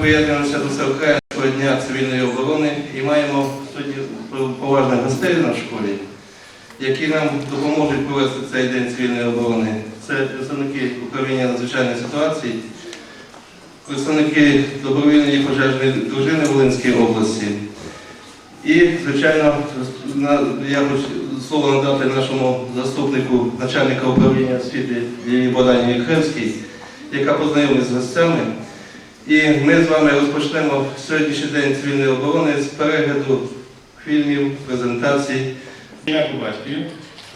приєднуємося до Всеукраїнського дня цивільної оборони і маємо сьогодні поважних гостей на школі, які нам допоможуть провести цей день цивільної оборони. Це представники управління надзвичайних ситуацій, представники добровільної пожежної дружини Волинської області. І, звичайно, я хочу слово надати нашому заступнику начальника управління освіти Лілії Богдані Кревській, яка познайомить з гостями. І ми з вами розпочнемо сьогоднішній день цивільної оборони з перегляду фільмів, презентацій. Ім'я по батькові,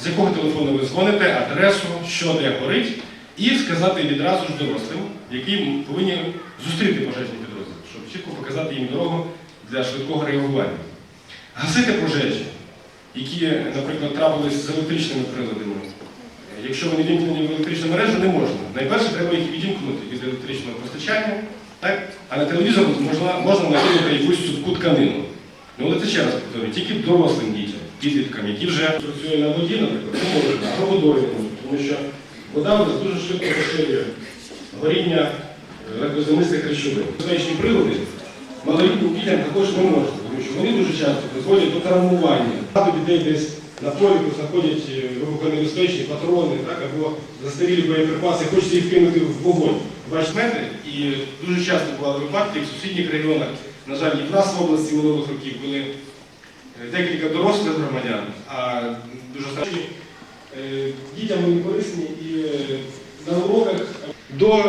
з якого телефону ви дзвоните, адресу, що де горить, і сказати відразу ж дорослим, які повинні зустріти пожежні підрозділи, щоб чітко показати їм дорогу для швидкого реагування. Гасити пожежі, які, наприклад, трапились з електричними приладами. Якщо вони вімкнені в електричну мережу, не можна. Найперше треба їх відімкнути від електричного постачання, так? а на телевізор можна, можна накинути якусь цупку тканину. Ну, але це ще раз повторюю, тільки дорослим дітям, підліткам, які вже працює на воді, наприклад, не можуть, а водою можуть, тому що вода у нас дуже швидко поширює горіння легкоземистих речовин. Безпечні прилади малолітнім дітям також не можна, тому що вони дуже часто призводять до травмування. Багато дітей десь на поліку знаходять е, вибухонебезпечні патрони так, або застарілі боєприпаси, хочеться їх кинути в вогонь. Бачите, мене, і дуже часто бували випадки в сусідніх регіонах. На жаль, і в нас в області минулих років були е, декілька дорослих громадян, а дуже страшні. Е, Дітям вони корисні і е, на уроках до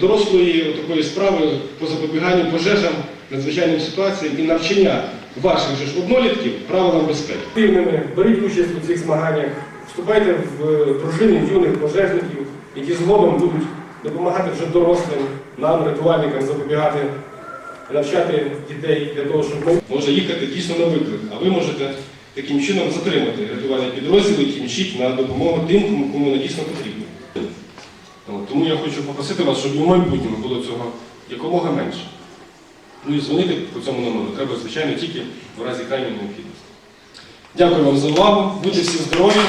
дорослої такої справи по запобіганню пожежам, надзвичайним ситуаціям і навчання ваших же ж однолітків правилам безпеки. Активними беріть участь у цих змаганнях, вступайте в дружини юних пожежників, які згодом будуть допомагати вже дорослим нам, рятувальникам, запобігати навчати дітей для того, щоб може їхати дійсно на виклик, а ви можете таким чином затримати рятувальний підрозділ, який мчить на допомогу тим, кому, вона дійсно потрібна. Тому я хочу попросити вас, щоб в майбутньому було цього якомога менше. Ну і дзвонити по цьому номеру треба, звичайно, тільки в разі крайньої необхідності. Дякую вам за увагу, будьте всі здорові.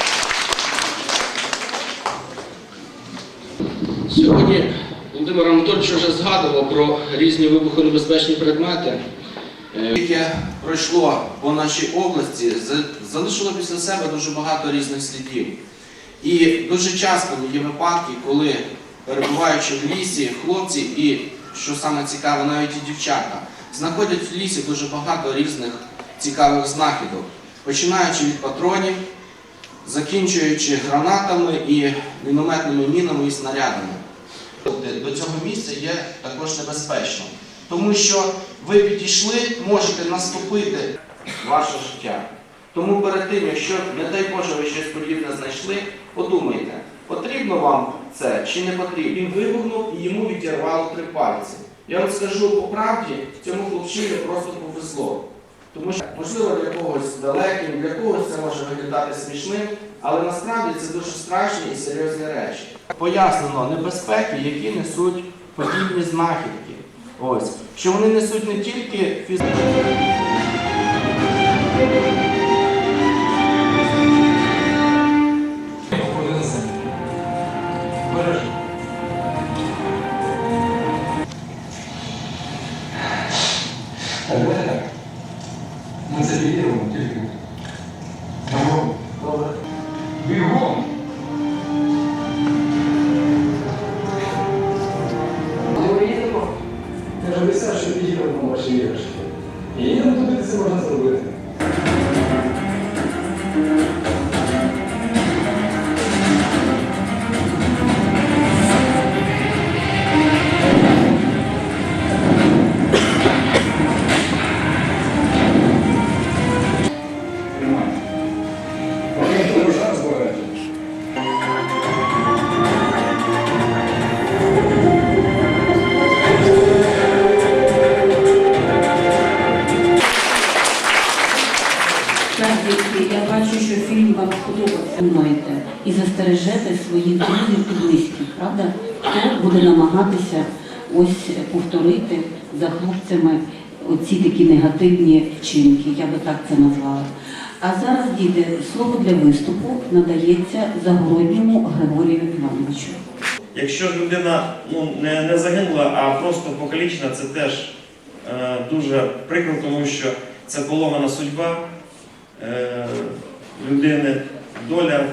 Сьогодні Володимир Анатольович вже згадував про різні вибухонебезпечні предмети. Яке пройшло по нашій області, залишило після себе дуже багато різних слідів. І дуже часто є випадки, коли перебуваючи в лісі, хлопці і, що саме цікаве, навіть і дівчата, знаходять в лісі дуже багато різних цікавих знахідок, починаючи від патронів, закінчуючи гранатами і мінометними мінами і снарядами. До цього місця є також небезпечно. Тому що ви підійшли, можете наступити ваше життя. Тому перед тим, якщо, не дай Боже, ви щось подібне знайшли, подумайте, потрібно вам це чи не потрібно. Він вибухнув і йому відірвало три пальці. Я вам скажу по правді, цьому хлопчині просто повезло. Тому що, можливо, для когось далеким, для когось це може виглядати смішним, але насправді це дуже страшні і серйозні речі. Пояснено небезпеки, які несуть подібні знахідки. Ось, що вони несуть не тільки фізичні. Ми підійдемо тільки. Застережете своїх друзів і близьких, правда? Хто буде намагатися ось повторити за хлопцями оці такі негативні вчинки, я би так це назвала. А зараз, діти, слово для виступу надається Загородньому Григорію Івановичу. Якщо людина ну, не, не загинула, а просто покалічена, це теж е, дуже прикро, тому що це поломана судьба е, людини, доля.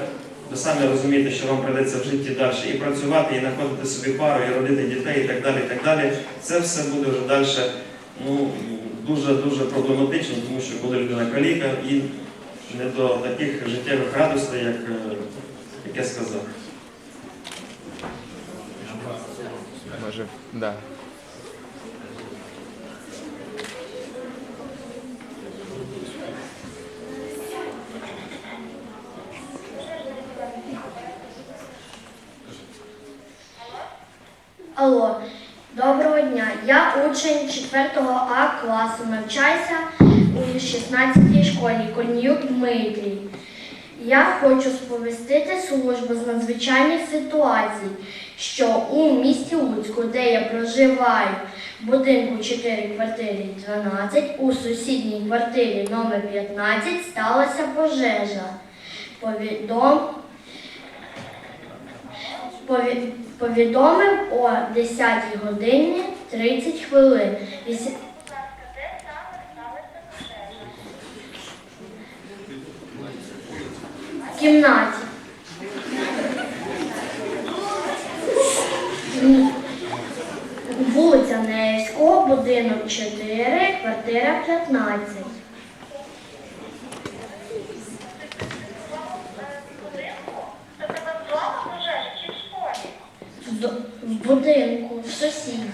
Ви самі розумієте, що вам прийдеться в житті далі і працювати, і знаходити собі пару, і родити дітей, і так далі. і так далі. Це все буде вже далі ну, дуже-дуже проблематично, тому що коли людина каліка і не до таких життєвих радостей, як, е, як я сказав. Може, да. Я учень 4 А класу, навчаюся у 16 школі Конюк Дмитрій. Я хочу сповістити службу з надзвичайних ситуацій, що у місті Луцьку, де я проживаю, будинку 4 квартирі 12, у сусідній квартирі номер 15 сталася пожежа. Повідом... Повідомив о 10 годині 30 хвилин. Вісі- В кімнаті. Вулиця Невського, будинок 4, квартира 15. В будинку, в сусідів.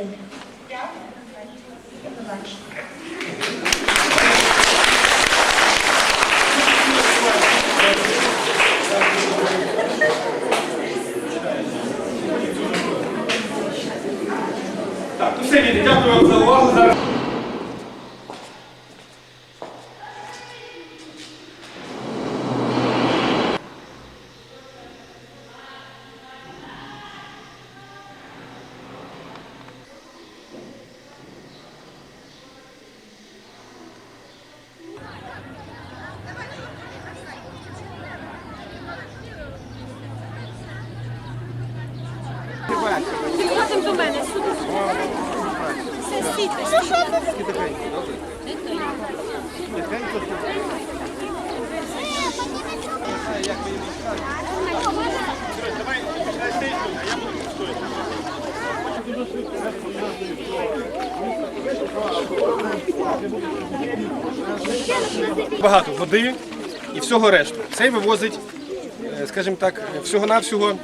Спасибі. До побачення. Так, ну все, діти, дякую вам за увагу. Зараз багато води і всього решту. Цей вивозить, е, скажімо так, всього-навсього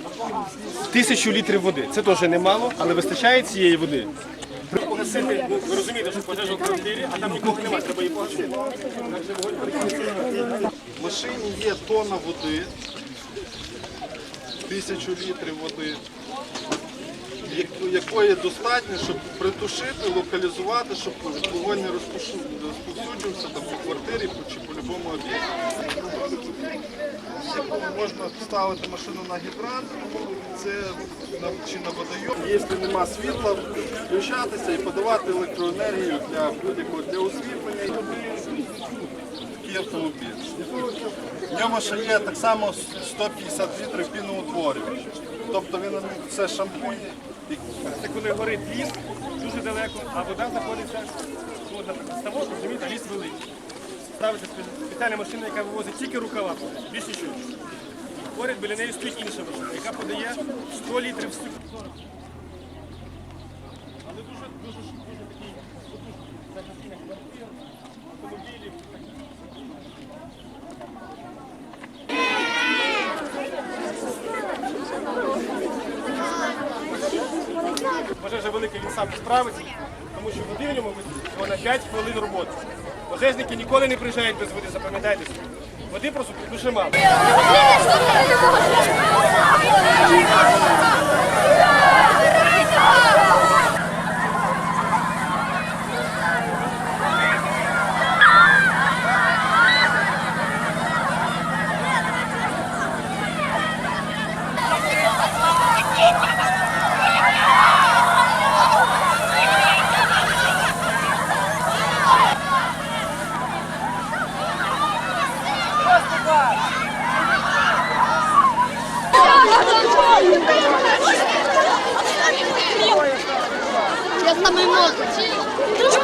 тисячу літрів води. Це теж немало, але вистачає цієї води. Погасити, ви розумієте, що пожежа в квартирі, а там нікого немає, треба її погасити. В машині є тонна води, тисячу літрів води, якої достатньо, щоб притушити, локалізувати, щоб вогонь не розповсюджувався там по квартирі чи по будь-якому об'єкті. Можна ставити машину на гідрант, це чи на водойом. Якщо нема світла, включатися і подавати електроенергію для будь-якого для освітлення такий автомобіль. В ньому ще є так само 150 літрів піноутворювача. Тобто він це шампунь. Це коли горить ліс дуже далеко, а вода знаходиться ну, на ставок, розумієте, ліс великий. Ставиться спеціальна машина, яка вивозить тільки рукава, більш нічого. Поряд біля неї стоїть інша машина, яка подає 100 літрів в секунду. Але дуже, дуже, дуже такий потужний. Автомобілів. Пожежа він сам справиться, тому що води в ньому всього на 5 хвилин роботи. Пожежники ніколи не приїжджають без води, запам'ятайте собі. Води просто дуже мало.